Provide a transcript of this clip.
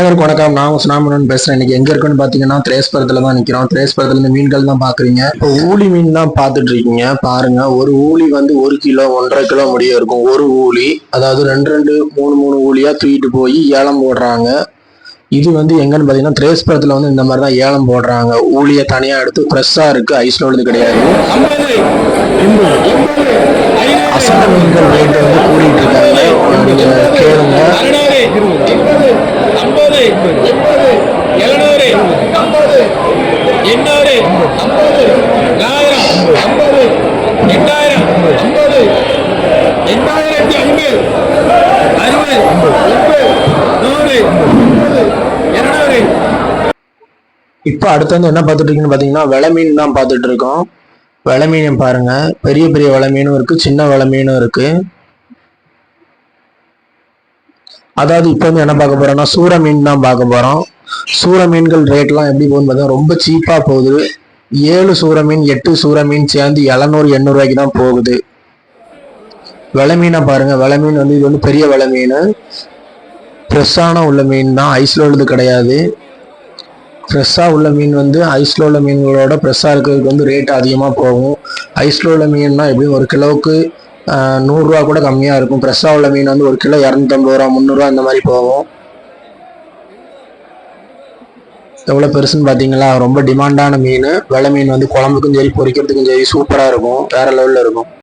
அனைவருக்கும் வணக்கம். நான் உங்க சுனாமனன் பேசுறேன். இன்னைக்கு எங்க இருக்குன்னு பாத்தீங்கன்னா திரேஸ்பரத்துல தான் நிக்கிறோம். திரேஸ்பரத்துல இருந்து மீன்கள் தான் பாக்குறீங்க. இப்போ ஊழி மீன் தான் பாத்துட்டு இருக்கீங்க. பாருங்க ஒரு ஊழி வந்து ஒரு கிலோ ஒன்றரை கிலோ முடிய இருக்கும். ஒரு ஊழி அதாவது ரெண்டு ரெண்டு மூணு மூணு ஊளியா தூக்கிட்டு போய் ஏலம் போடுறாங்க. இது வந்து எங்கன்னு பாத்தீங்கன்னா திரேஸ்பரத்தில் வந்து இந்த மாதிரி தான் ஏலம் போடுறாங்க. ஊழியை தனியா எடுத்து ஃப்ரெஷ்ஷா இருக்கு. ஐஸ்ல உள்ளது கிடையாது. அசந்த மீன்கள் ரேட்டு வந்து கூடிட்டு இருக்காங்க. நீங்க கேளுங்க. ஐம்பது. எழுநூறு. எண்ணூறு. ஆயிரம். எட்டாயிரம். எட்டாயிரத்தி ஐம்பது. அறுபது. நூறு. இருநூறு. இப்போ அடுத்து வந்து என்ன பார்த்துட்டு இருக்கீங்கன்னு பார்த்தீங்கன்னா விலை மீன் தான் பார்த்துட்டு இருக்கோம். விலை மீன் பாருங்க. பெரிய பெரிய விலை மீனும் இருக்கு. சின்ன விலை மீனும் இருக்கு. அதாவது இப்போ வந்து என்ன பார்க்க போறோம்னா சூற மீன் தான் பார்க்க போறோம். சூற மீன்கள் ரேட்லாம் எப்படி போகுதுன்னு பார்த்தா ரொம்ப சீப்பா போகுது. ஏழு சூற மீன் எட்டு சூற மீன் சேர்ந்து எழுநூறு எண்ணூறு ரூபாய்க்கு தான் போகுது. விலை மீனை பாருங்க. விலை மீன் வந்து இது வந்து பெரிய விலை மீன். ஃப்ரெஷ்ஷான உள்ள மீன் தான். ஐஸில் உள்ளது கிடையாது. ஃப்ரெஷ்ஷாக உள்ள மீன் வந்து ஐஸில் உள்ள மீன்களோட ஃப்ரெஷ்ஷாக இருக்கிறதுக்கு வந்து ரேட் அதிகமாக போகும். ஐஸில் உள்ள மீன்னா எப்படியும் ஒரு கிலோவுக்கு நூறுரூவா கூட கம்மியாக இருக்கும். ஃப்ரெஷ்ஷாக உள்ள மீன் வந்து ஒரு கிலோ இரநூத்தம்பது ரூபா முந்நூறுரூவா இந்த மாதிரி போகும். எவ்வளோ பெருசுன்னு பார்த்தீங்களா? ரொம்ப டிமாண்டான மீன். வெலை மீன் வந்து குழம்புக்கும் சரி பொரிக்கிறதுக்கும் சரி சூப்பராக இருக்கும். வேற லெவலில் இருக்கும்.